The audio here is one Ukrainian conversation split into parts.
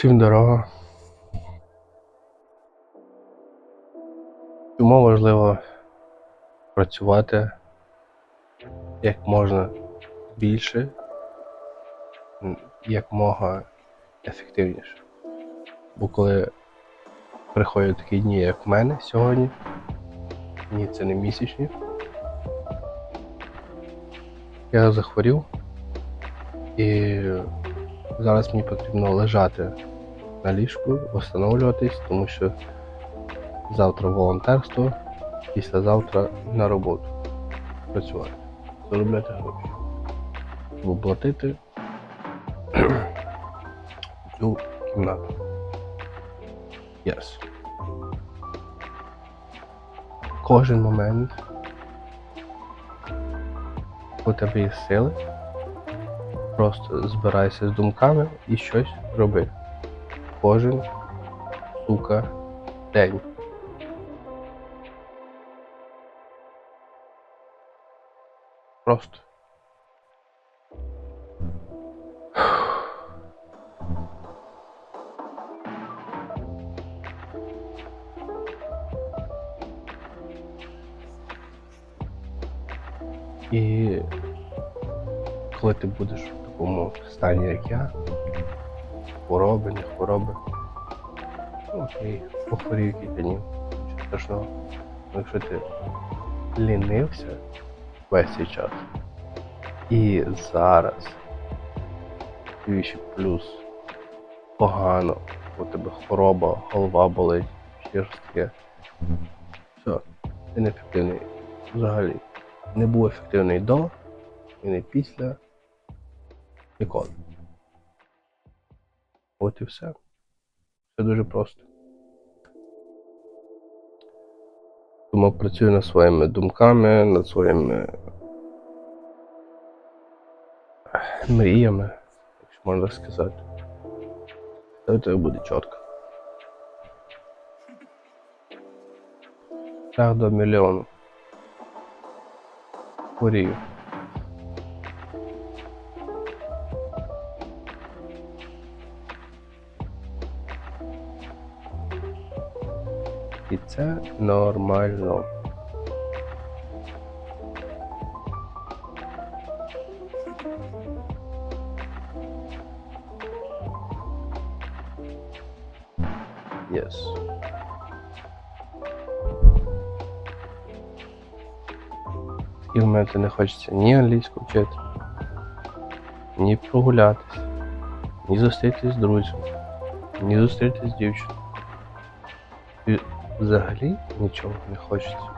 Всім дорога. Чому важливо працювати як можна більше, як мога ефективніше. Бо коли приходять такі дні, як в мене сьогодні, ні, це не місячні. Я захворів і зараз мені потрібно лежати на ліжку, встановлюватись, тому що завтра волонтерство, післязавтра на роботу працювати, заробляти гроші, щоб оплатити цю кімнату. Yes. Кожен момент у тебе є сили. Просто збирайся з думками і щось роби. Кожен сука день. Просто. І коли ти будеш в такому стані, як я, хвороби, не хвороби, ну окей, похворів кілька днів, страшного. Ну, Якщо ти лінився весь цей час, і зараз тобі ще плюс погано, у тебе хвороба, голова болить, ще. Все, ти неефективний взагалі. Не був ефективний до і не після. Ніколи. От і все. Все дуже просто. Тому працюю над своїми думками, над своїми мріями, якщо можна так сказати. Та це буде чітко. Шлях до мільйону. Хворію. І це нормально. Yes. В мене не хочеться ні англійську вчити, ні прогулятися, ні зустрітися з друзями, ні зустрітися з дівчиною. Взагалі нічого не хочеться.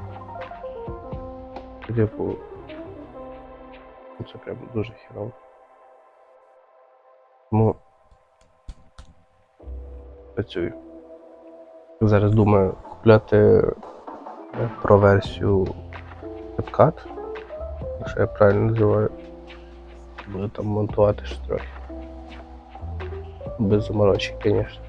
Типу, це прям дуже хірово. Тому працюю. Зараз думаю купляти е, про версію CapCut, якщо я правильно називаю. Буду там монтувати щось трохи. Без заморочок, звісно.